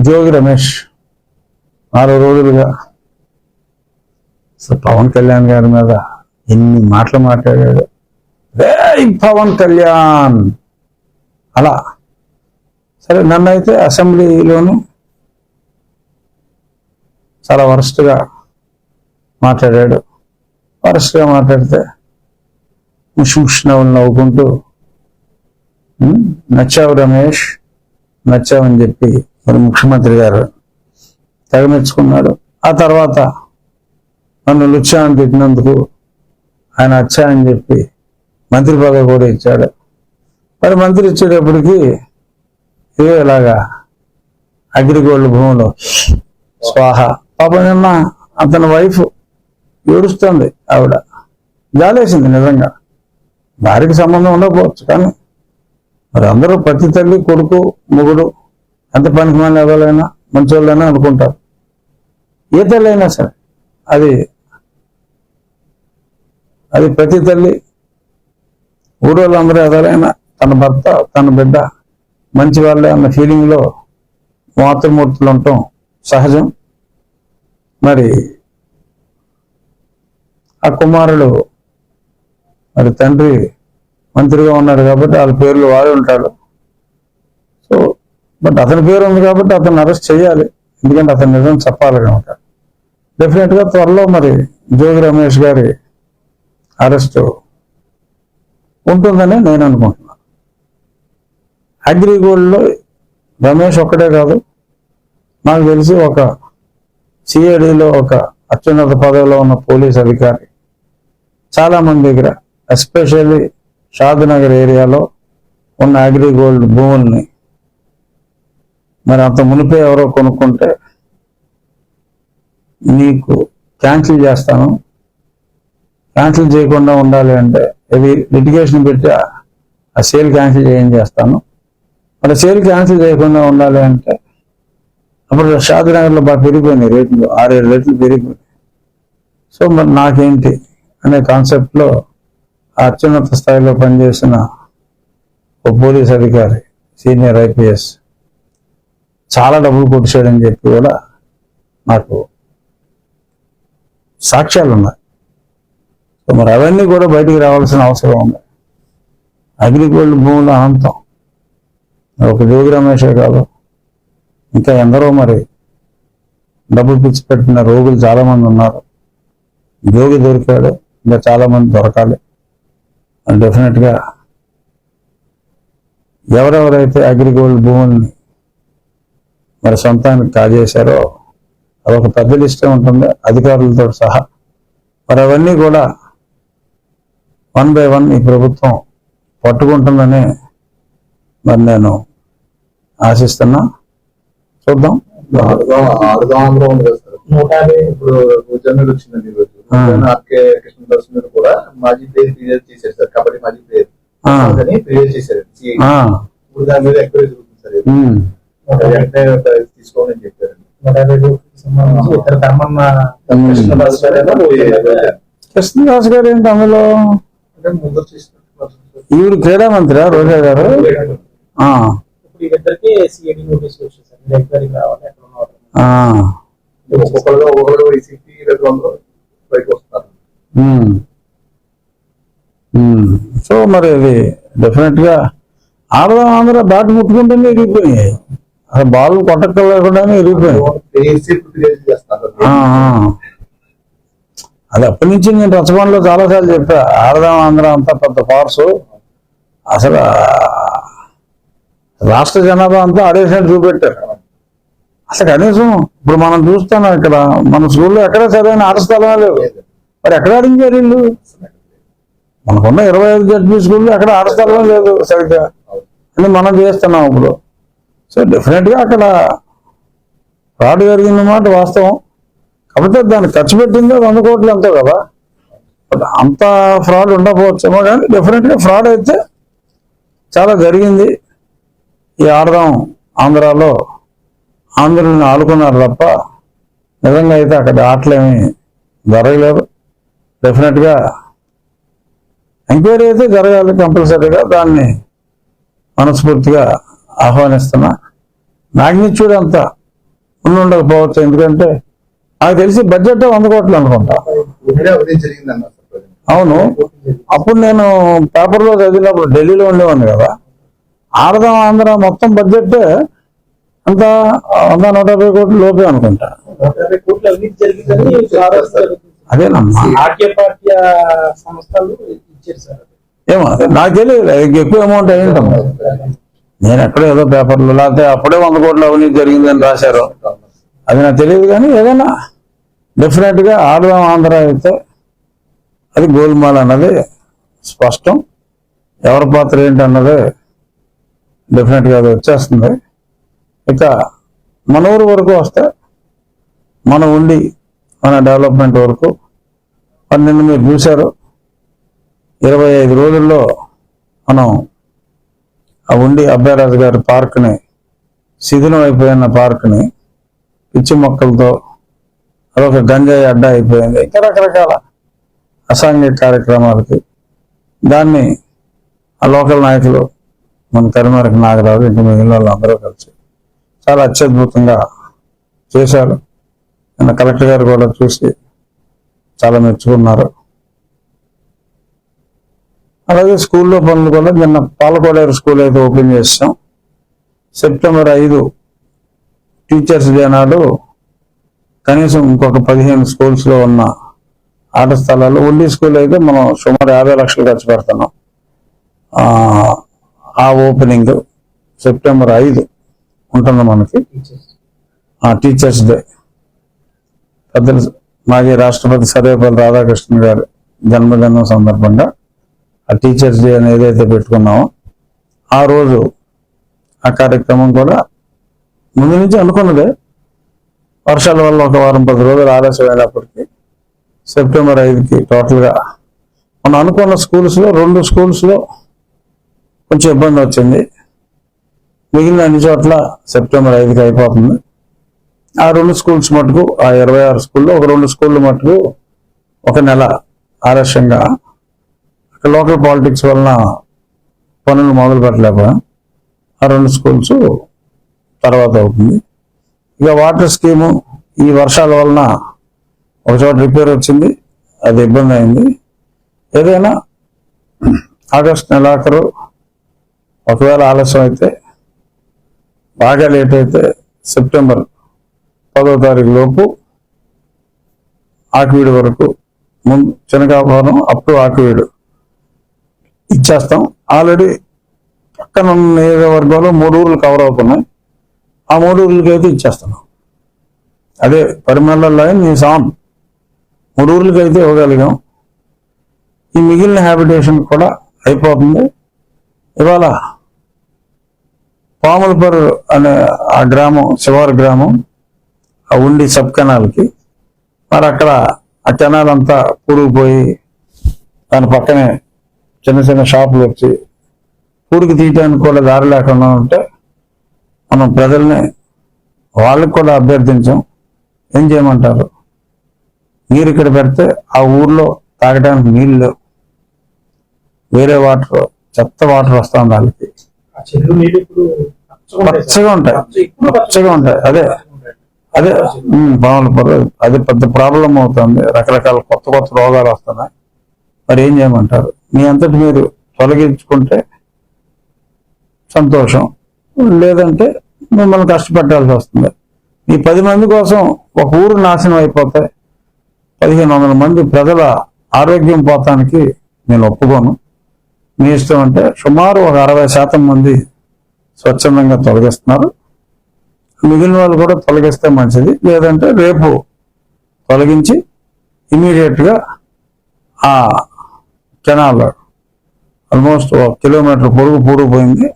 జోగి రమేష్ ఆరు రోజులుగా. సో పవన్ కళ్యాణ్ గారి మీద ఎన్ని మాటలు మాట్లాడాడు. రే పవన్ కళ్యాణ్! అలా. సరే నన్ను అయితే అసెంబ్లీలోను చాలా వరస్ట్గా మాట్లాడాడు. వరస్ట్గా మాట్లాడితే ముష్ నవ్వులు నవ్వుకుంటూ నచ్చావు రమేష్ నచ్చామని చెప్పి మరి ముఖ్యమంత్రి గారు తెగ మెచ్చుకున్నాడు ఆ తర్వాత నన్ను లుచ్చామని తిట్టినందుకు ఆయన అచ్చా చెప్పి మంత్రి పదవి కూడా ఇచ్చాడు. మరి మంత్రి ఇచ్చేటప్పటికి ఇదే ఇలాగా అగ్రిగోల్డ్ భూములు స్వాహ. పాపం నిన్న అతని వైఫ్ ఏడుస్తుంది ఆవిడ. జాలేసింది నిజంగా. వారికి సంబంధం ఉండకపోవచ్చు కానీ మరి అందరూ ప్రతి తల్లి కొడుకు మొగుడు ఎంత పనికి మళ్ళీ ఎవరైనా మంచోళ్ళైనా అనుకుంటారు. ఏ తల్లి అయినా సరే అది అది ప్రతి తల్లి ఊరోళ్ళందరూ ఎవరైనా తన భర్త తన బిడ్డ మంచి వాళ్ళే అన్న ఫీలింగ్లో మాతృమూర్తులు ఉండటం సహజం. మరి ఆ కుమారుడు మరి తండ్రి మంత్రిగా ఉన్నాడు కాబట్టి వాళ్ళ పేర్లు వాడి ఉంటాడు సో బట్ అతని పేరు ఉంది కాబట్టి అతను అరెస్ట్ చేయాలి. ఎందుకంటే అతను నిజం చెప్పాలి కనుక. డెఫినెట్గా త్వరలో మరి జోగి రమేష్ గారి అరెస్ట్ ఉంటుందని నేను అనుకుంటున్నాను. అగ్రిగోల్డ్లో రమేష్ ఒక్కడే కాదు. నాకు తెలిసి ఒక సిఐడిలో ఒక అత్యున్నత పదవిలో ఉన్న పోలీస్ అధికారి చాలా మంది దగ్గర ఎస్పెషల్లీ షాద్నగర్ ఏరియాలో ఉన్న అగ్రిగోల్డ్ భూముల్ని మరి అంత మునిపే ఎవరో కొనుక్కుంటే నీకు క్యాన్సిల్ చేస్తాను. క్యాన్సిల్ చేయకుండా ఉండాలి అంటే ఇది లిటిగేషన్ పెట్టి ఆ- సేల్ క్యాన్సిల్ చేయించేస్తాను మరి సేల్ క్యాన్సిల్ చేయకుండా ఉండాలి అంటే అప్పుడు షాద్నగర్లో బాగా పెరిగిపోయినాయి రేట్లు. ఆరేడు రేట్లు పెరిగిపోయినాయి. సో మరి నాకేంటి అనే కాన్సెప్ట్లో అత్యున్నత స్థాయిలో పనిచేసిన ఒక పోలీస్ అధికారి సీనియర్ ఐపీఎస్ చాలా డబ్బులు కొట్టించాడని చెప్పి కూడా నాకు సాక్ష్యాలు ఉన్నాయి. సో మరి అవన్నీ కూడా బయటికి రావాల్సిన అవసరం ఉంది. అగ్రిగోల్డ్ భూములు అనంతం ఒక జోగి రమేషే కాదు. ఇంకా ఎందరో మరి డబ్బులు పిచ్చి పెట్టిన రోగులు చాలామంది ఉన్నారు. జోగి దొరికాడు. ఇంకా చాలామంది దొరకాలి. డెఫినెట్గా ఎవరెవరైతే అగ్రిగోల్డ్ భూముల్ని మరి సొంతానికి కాజేశారో అదొక పెద్ద లిస్టే ఉంటుంది. అధికారులతో సహా మరి అవన్నీ కూడా వన్ బై వన్ ఈ ప్రభుత్వం పట్టుకుంటుందని మరి నేను ఆశిస్తున్నా. చూద్దాం. నూట యాభై ఇప్పుడు జనరల్ వచ్చిందండి ఈ రోజు. ఆ. ఆర్కే కృష్ణదాస్ మీద కూడా. మాజీ ప్లేయర్ చేశారు సార్. కబడ్డీ మాజీ ప్లేయర్. ఆ, అని చేశారు. ఇప్పుడు దాని మీద జరుగుతుంది సార్ ఉమ్, వెంటనే తీసుకోమని చెప్పారు నూట యాభై సంబంధించి ఇతర ధర్మన్న. కృష్ణదాస్ గారు కృష్ణదాస్ గారు. ఏంటి అందులో? అంటే ముందు ఈవిడ క్రీడా మంత్రి రోజా గారు? ఇప్పుడు సిఐడి ఎంక్వైరీ కావాలి ఎక్కడ ఉన్నారు ఒక్కొక్కరుగా ఒక్కొక్కరు వైసీపీ బయటకు వస్తున్నారు. సో మరి ఇది డెఫినెట్గా ఆడదాం ఆంధ్ర బ్యాట్ ముట్టుకుంటేనే అసలు బాల్ కొట్టక్కర్లేకుండానే. అది అప్పటి నుంచి నేను రచబండలో చాలాసార్లు చెప్పా ఆడదాం ఆంధ్ర అంతా పెద్ద ఫార్స్. అసలు రాష్ట్ర జనాభా అంతా అడేసినట్టు చూపెట్టారు. అసలు కనీసం ఇప్పుడు మనం చూస్తున్నాం ఇక్కడ మన స్కూల్లో ఎక్కడ సరైన ఆట స్థలమే లేవు. మరి ఎక్కడ ఆడించారు వీళ్ళు? మనకున్న ఇరవై ఐదు జడ్పీ స్కూల్లో ఎక్కడ ఆట స్థలం లేదు సరిగ్గా. అని మనం చేస్తున్నాం ఇప్పుడు. సో డెఫినెట్గా అక్కడ ఫ్రాడ్ జరిగింది మాట వాస్తవం. కాకపోతే దాన్ని ఖర్చు పెట్టింది వంద కోట్లు ఎంతో కదా. బట్ అంత ఫ్రాడ్ ఉండకపోవచ్చేమో కానీ డెఫినెట్గా ఫ్రాడ్ అయితే చాలా జరిగింది ఈ ఆడదాం ఆంధ్రాలో. ఆంధ్రులను ఆడుకున్నారు తప్ప నిజంగా అయితే అక్కడ ఆటలేమి జరగలేదు. డెఫినెట్గా ఎంక్వైరీ అయితే జరగాలి కంపల్సరీగా. దాన్ని మనస్ఫూర్తిగా ఆహ్వానిస్తున్నా మ్యాగ్నిట్యూడ్ అంతా ఉండి ఉండకపోవచ్చు ఎందుకంటే నాకు తెలిసి బడ్జెట్ వంద కోట్లు అనుకుంటా. అవును. అప్పుడు నేను పేపర్లో చదివినప్పుడు ఢిల్లీలో ఉండేవాడిని కదా. ఆడదాం ఆంధ్ర మొత్తం బడ్జెట్ అంత వంద నూట యాభై కోట్లు లోపే అనుకుంటా. నూట అదేనమ్మా. సంస్థలు ఏమో అదే నాకు తెలియదు ఎక్కువ అమౌంట్ అయ్యింటాము నేను ఎక్కడో ఏదో పేపర్లో లేకపోతే అప్పుడే వంద కోట్ల అవినీతి జరిగిందని రాశారు. అది నాకు తెలియదు కానీ ఏదైనా డెఫినెట్గా ఆడదాం ఆంధ్ర అయితే అది గోల్మాల్ అన్నది స్పష్టం. ఎవరి పాత్ర ఏంటి అన్నది డెఫినెట్గా అది వచ్చేస్తుంది. ఇక మన ఊరు వరకు వస్తే మన ఉండి మన డెవలప్మెంట్ వరకు పన్నెండు మీరు చూశారు. ఇరవై ఐదు రోజుల్లో మనం ఆ ఉండి అభయరాజు గారి పార్క్ని శిథిలం అయిపోయిన పార్క్ని పిచ్చి మొక్కలతో అదొక గంజాయి అడ్డా అయిపోయింది. ఇంకా రకరకాల అసాంఘిక కార్యక్రమాలకి దాన్ని ఆ లోకల్ నాయకులు మన కరిమరకు నాగరాజు ఇంకా మిగిలిన వాళ్ళందరూ కలిసి చాలా అత్యద్భుతంగా చేశారు. నిన్న కలెక్టర్ గారు కూడా చూసి చాలా మెచ్చుకున్నారు. అలాగే స్కూల్లో పనులు కూడా నిన్న పాలకోడేరు స్కూల్ అయితే ఓపెన్ చేస్తాం సెప్టెంబర్ ఐదు టీచర్స్ డే నాడు కనీసం ఇంకొక పదిహేను స్కూల్స్లో ఉన్న ఆట స్థలాలు ఓన్లీ స్కూల్ అయితే మనం సుమారు యాభై లక్షలు ఖర్చు పెడుతున్నాం. ఆ ఓపెనింగ్ సెప్టెంబర్ ఐదు ఉంటుంది మనకి? టీచర్స్ ఆ టీచర్స్ డే పెద్దలు మాజీ రాష్ట్రపతి సర్వేపల్లి రాధాకృష్ణ గారి జన్మదినం సందర్భంగా ఆ టీచర్స్ డే అని ఏదైతే పెట్టుకున్నామో ఆ రోజు ఆ కార్యక్రమం కూడా ముందు నుంచి అనుకున్నదే. వర్షాల వల్ల ఒక వారం పది రోజులు ఆలస్యం అయినప్పటికీ సెప్టెంబర్ ఐదుకి టోటల్గా మనం అనుకున్న స్కూల్స్లో రెండు స్కూల్స్లో కొంచెం ఇబ్బంది వచ్చింది. మిగిలిన అన్ని చోట్ల సెప్టెంబర్ ఐదుకి అయిపోతుంది. ఆ రెండు స్కూల్స్ మటుకు ఆ ఇరవై ఆరు స్కూల్లో ఒక రెండు స్కూళ్ళు మటుకు ఒక నెల ఆలస్యంగా. అక్కడ లోకల్ పాలిటిక్స్ వలన పనులు మొదలు పెట్టలేకపోయాం. ఆ రెండు స్కూల్స్ తర్వాత అవుతుంది. ఇక వాటర్ స్కీము ఈ వర్షాల వలన ఒక చోట రిపేర్ వచ్చింది అది ఇబ్బంది అయింది. ఏదైనా ఆగస్ట్ నెలాఖరు ఒకవేళ ఆలస్యం అయితే బాగా లేట్ అయితే సెప్టెంబర్ పదో తారీఖు లోపు ఆకువీడు వరకు ముందు చినకాపురం అప్ టు ఆకివీడు ఇచ్చేస్తాం. ఆల్రెడీ పక్కన ఉన్న నియోజకవర్గంలో మూడు ఊర్లు కవర్ అవుతున్నాయి. ఆ మూడు ఊర్లకి అయితే ఇచ్చేస్తున్నాం అదే పరిమళ లైన్ ఈ సాన్ మూడు ఊర్లకి అయితే ఇవ్వగలిగాం. ఈ మిగిలిన హ్యాబిటేషన్ కూడా అయిపోతుంది. ఇవాళ పాములపర్ అనే ఆ గ్రామం శివారు గ్రామం ఆ ఉండి సబ్ కెనాల్కి. మరి అక్కడ ఆ కెనాల్ అంతా పూడుకుపోయి దాని పక్కనే చిన్న చిన్న షాపులు వచ్చి పూడికి తీయటానికి కూడా దారి లేకుండా ఉంటే మనం ప్రజల్ని వాళ్ళకి కూడా అభ్యర్థించాం. ఏం చేయమంటారు? నీరు ఇక్కడ పెడితే ఆ ఊర్లో తాగడానికి నీళ్ళు లేవు. వేరే వాటర్ చెత్త వాటర్ వస్తుంది వాళ్ళకి. పచ్చగా ఉంటాయి. పచ్చగా ఉంటాయి. అదే. అదే. బాగుంది. పాముల అది పెద్ద ప్రాబ్లం అవుతుంది. రకరకాల కొత్త కొత్త రోగాలు వస్తున్నాయి. మరి ఏం చేయమంటారు? మీ అంతటి మీరు తొలగించుకుంటే సంతోషం. లేదంటే మిమ్మల్ని కష్టపెట్టాల్సి వస్తుంది. ఈ పది మంది కోసం ఒక ఊరు నాశనం అయిపోతే పదిహేను వందల మంది ప్రజల ఆరోగ్యం పోతానికి నేను ఒప్పుకోను. మీ ఇష్టం అంటే సుమారు ఒక అరవై శాతం మంది స్వచ్ఛందంగా తొలగిస్తున్నారు. మిగిలిన వాళ్ళు కూడా తొలగిస్తే మంచిది. లేదంటే రేపు తొలగించి ఇమీడియట్గా ఆ కెనాల్ ఆల్మోస్ట్ ఒక కిలోమీటర్ పొడుగు పూడిపోయింది.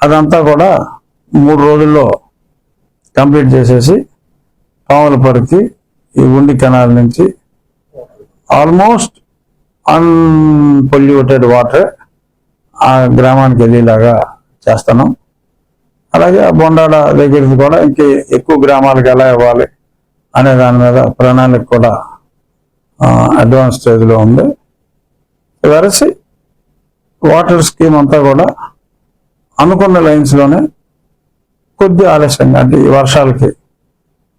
అదంతా కూడా మూడు రోజుల్లో కంప్లీట్ చేసేసి పాములపరికి ఈ ఉండి కెనాల్ నుంచి ఆల్మోస్ట్ అన్పొల్యూటెడ్ వాటర్ ఆ గ్రామానికి వెళ్ళేలాగా చేస్తున్నాం. అలాగే ఆ బొండాడ దగ్గరికి కూడా ఇంకా ఎక్కువ గ్రామాలకు ఎలా ఇవ్వాలి అనే దాని మీద ప్రణాళిక కూడా అడ్వాన్స్ స్టేజ్లో ఉంది. వెరసి వాటర్ స్కీమ్ అంతా కూడా అనుకున్న లైన్స్లోనే కొద్ది ఆలస్యంగా అంటే ఈ వర్షాలకి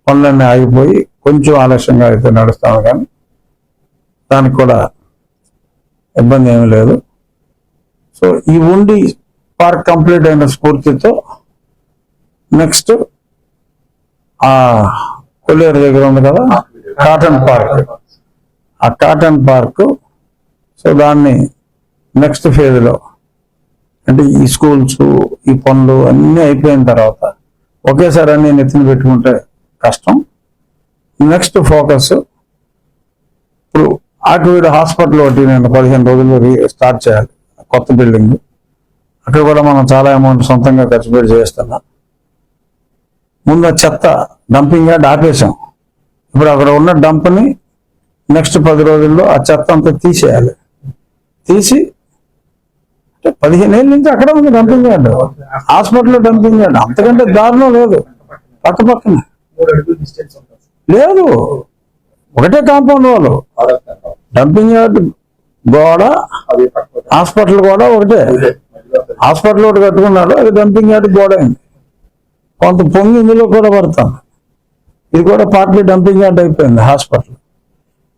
పనులన్నీ ఆగిపోయి కొంచెం ఆలస్యంగా అయితే నడుస్తాను కానీ దానికి కూడా ఇబ్బంది ఏమీ లేదు. సో ఈ ఉండి పార్క్ కంప్లీట్ అయిన స్ఫూర్తితో నెక్స్ట్ ఆ కొల్లేరు దగ్గర ఉంది కదా కాటన్ పార్క్. ఆ కాటన్ పార్క్ సో దాన్ని నెక్స్ట్ ఫేజ్లో అంటే ఈ స్కూల్స్ ఈ పనులు అన్నీ అయిపోయిన తర్వాత ఒకేసారి అన్ని నెత్తిన పెట్టుకుంటే కష్టం. నెక్స్ట్ ఫోకస్ ఇప్పుడు ఆకివీడు హాస్పిటల్ ఒకటి నేను పదిహేను రోజుల్లో స్టార్ట్ చేయాలి కొత్త బిల్డింగ్ అక్కడ కూడా మనం చాలా అమౌంట్ సొంతంగా ఖర్చు పెట్టి చేస్తున్నాం ముందు ఆ చెత్త డంపింగ్ యార్డ్ ఆపేసాం ఇప్పుడు అక్కడ ఉన్న డంప్ని నెక్స్ట్ పది రోజుల్లో ఆ చెత్త అంతా తీసేయాలి. తీసి అంటే పదిహేను ఏళ్ళ నుంచి అక్కడ ఉంది డంపింగ్ యార్డ్ హాస్పిటల్లో డంపింగ్ యార్డ్ అంతకంటే దారుణం లేదు. పక్క పక్కన. లేదు. ఒకటే కాంపౌండ్ వాళ్ళు. డంపింగ్ యార్డ్ గోడ అది హాస్పిటల్ కూడా ఒకటే. హాస్పిటల్ ఒకటి కట్టుకున్నాడు అది డంపింగ్ యార్డ్ గోడ అయింది. కొంత పొంగి ఇందులో కూడా పడుతుంది ఇది కూడా పార్టీ డంపింగ్ యార్డ్ అయిపోయింది హాస్పిటల్.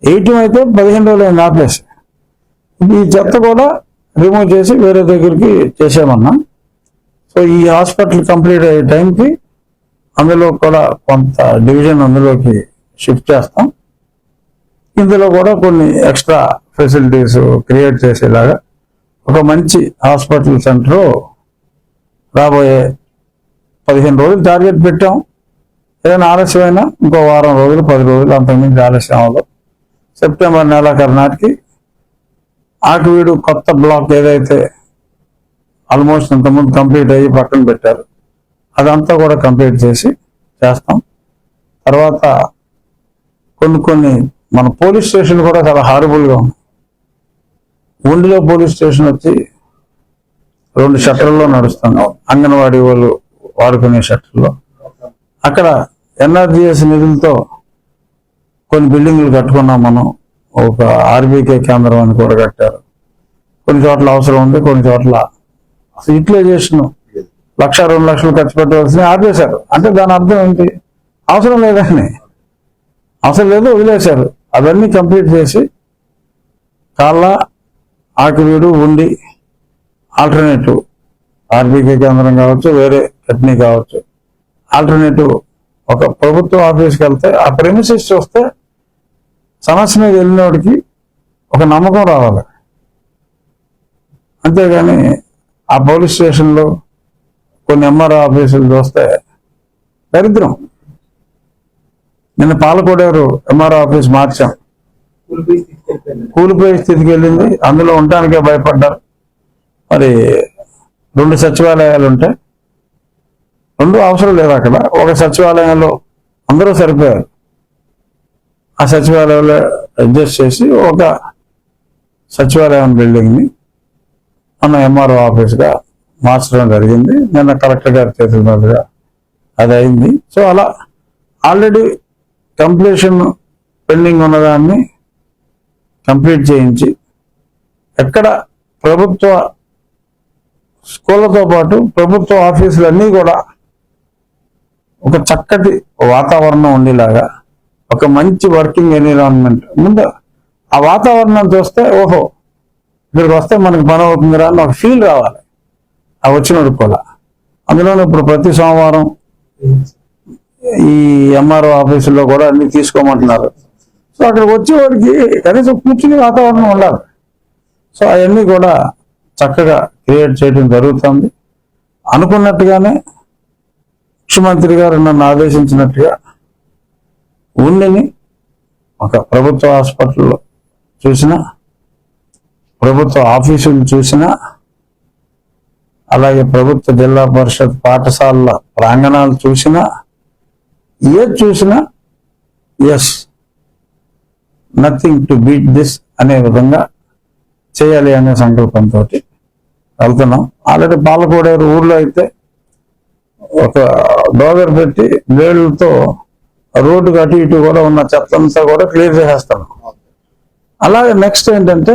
ఎయిటీన్ అయితే పదిహేను రోజులు అయింది ఆపేసి. ఈ చెత్త కూడా రిమూవ్ చేసి వేరే దగ్గరికి చేసామన్నా సో ఈ హాస్పిటల్ కంప్లీట్ అయ్యే టైంకి అందులో కూడా కొంత డివిజన్ అందులోకి షిఫ్ట్ చేస్తాం. ఇందులో కూడా కొన్ని ఎక్స్ట్రా ఫెసిలిటీస్ క్రియేట్ చేసేలాగా ఒక మంచి హాస్పిటల్ సెంటర్ రాబోయే పదిహేను రోజులు టార్గెట్ పెట్టాం. ఏదైనా ఆలస్యమైనా ఇంకో వారం రోజులు పది రోజులు అంతకుమించి ఆలస్యం అవ్వదు. సెప్టెంబర్ నెలాఖరు నాటికి ఆకివీడు కొత్త బ్లాక్ ఏదైతే ఆల్మోస్ట్ ఇంతకుముందు కంప్లీట్ అయ్యి పక్కన పెట్టారు. అదంతా కూడా కంప్లీట్ చేసి చేస్తాం. తర్వాత కొన్ని కొన్ని మన పోలీస్ స్టేషన్ కూడా చాలా హారబుల్గా ఉంది. ఉండిలో పోలీస్ స్టేషన్ వచ్చి రెండు షట్టర్లో నడుస్తున్నాం. అంగన్వాడీ వాళ్ళు వాడుకునే షట్టర్లో అక్కడ ఎన్ఆర్జిఎస్ నిధులతో కొన్ని బిల్డింగ్లు కట్టుకున్నాం మనం. ఒక ఆర్బీకే కేంద్రం అని కూడా కట్టారు. కొన్ని చోట్ల అవసరం ఉంది కొన్ని చోట్ల అసలు యూటిలైజేషన్ లక్ష రెండు లక్షలు ఖర్చు పెట్టవలసిన ఆపేశారు. అంటే దాని అర్థం ఏంటి? అవసరం లేదని. అవసరం లేదు వదిలేశారు. అవన్నీ కంప్లీట్ చేసి కాళ్ళ ఆకివీడు ఉండి ఆల్టర్నేటివ్ ఆర్బీకే కేంద్రం కావచ్చు వేరే కట్నీ కావచ్చు. ఆల్టర్నేటివ్ ఒక ప్రభుత్వ ఆఫీస్కి వెళ్తే ఆ ప్రెమిసెస్ చూస్తే సమస్య మీద వెళ్ళినోడికి ఒక నమ్మకం రావాలి. అంతేగాని ఆ పోలీస్ స్టేషన్లో కొన్ని ఎంఆర్ఓ ఆఫీసులు చూస్తే దరిద్రం. నిన్న పాలకోడేరు ఎంఆర్ఓ ఆఫీస్ మార్చాం. కూలిపోయి స్థితికి వెళ్ళిపోయింది కూలిపోయే స్థితికి వెళ్ళింది. అందులో ఉండటానికే భయపడ్డారు. మరి రెండు సచివాలయాలు ఉంటాయి రెండు అవసరం లేదు అక్కడ. ఒక సచివాలయంలో అందరూ సరిపోయారు. ఆ సచివాలయంలో అడ్జస్ట్ చేసి ఒక సచివాలయం బిల్డింగ్ని మన ఎంఆర్ఓ ఆఫీస్గా మార్చడం జరిగింది. నిన్న కలెక్టర్ గారి చేతుల మీదుగా అది అయింది. సో అలా ఆల్రెడీ కంప్లీషన్ పెండింగ్ ఉన్నదాన్ని కంప్లీట్ చేయించి ఎక్కడ ప్రభుత్వ స్కూళ్ళతో పాటు ప్రభుత్వ ఆఫీసులన్నీ కూడా ఒక చక్కటి వాతావరణం ఉండేలాగా ఒక మంచి వర్కింగ్ ఎన్విరాన్మెంట్. ముందు ఆ వాతావరణం చూస్తే ఓహో ఇక్కడికి వస్తే మనకి పని అవుతుందిరా అని ఒక ఫీల్ రావాలి. ఆ వచ్చినోడికి కూడా. అందులోనే ఇప్పుడు ప్రతి సోమవారం ఈ ఎంఆర్ఓ ఆఫీసులో కూడా అన్ని తీసుకోమంటున్నారు. సో అక్కడికి వచ్చేవాడికి కనీసం కూర్చుని వాతావరణం ఉండాలి. సో అవన్నీ కూడా చక్కగా క్రియేట్ చేయడం జరుగుతుంది. అనుకున్నట్టుగానే ముఖ్యమంత్రి గారు నన్ను ఆదేశించినట్టుగా ఉండిని ఒక ప్రభుత్వ హాస్పిటల్లో చూసినా ప్రభుత్వ ఆఫీసులు చూసినా అలాగే ప్రభుత్వ జిల్లా పరిషత్ పాఠశాలల ప్రాంగణాలు చూసినా ఏది చూసినా yes nothing to beat this అనే విధంగా చేయాలి అనే సంకల్పంతో వెళ్తున్నాం. ఆల్రెడీ పాలకోడేరు ఊర్లో అయితే ఒక డోగర్ పెట్టి బ్లేడ్లతో రోడ్డుకు అటు ఇటు కూడా ఉన్న చెత్త అంతా కూడా క్లియర్ చేసేస్తాను అలాగే నెక్స్ట్ ఏంటంటే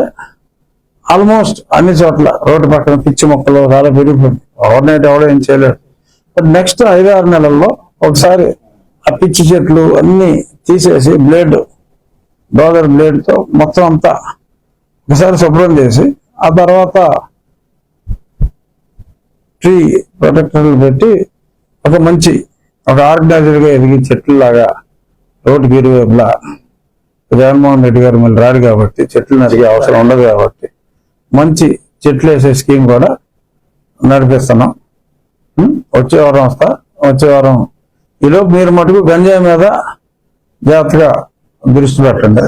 ఆల్మోస్ట్ అన్ని చోట్ల రోడ్డు పక్కన పిచ్చి మొక్కలు చాలా పెరిగిపోయింది ఓవర్నైట్ ఎవడో ఏం చేయలేడు బట్ నెక్స్ట్ ఐదు ఆరు నెలల్లో ఒకసారి ఆ పిచ్చి చెట్లు అన్ని తీసేసి బ్లేడ్ డోగర్ బ్లేడ్తో మొత్తం అంతా ఒకసారి శుభ్రం చేసి ఆ తర్వాత ట్రీ ప్రొటెక్టర్లు పెట్టి ఒక మంచి ఒక ఆర్గనైజర్గా ఎదిగి చెట్లలాగా రోడ్డుకి ఇరువైపులా జగన్మోహన్ రెడ్డి గారు మళ్ళీ రాడు కాబట్టి చెట్లు నరిగే అవసరం ఉండదు కాబట్టి మంచి చెట్లు వేసే స్కీమ్ కూడా నడిపిస్తున్నాం. వచ్చే వారం వస్తా వచ్చే వారం ఈలోపు మీరు మటుకు గంజాయి మీద జాగ్రత్తగా దృష్టి పెట్టండి.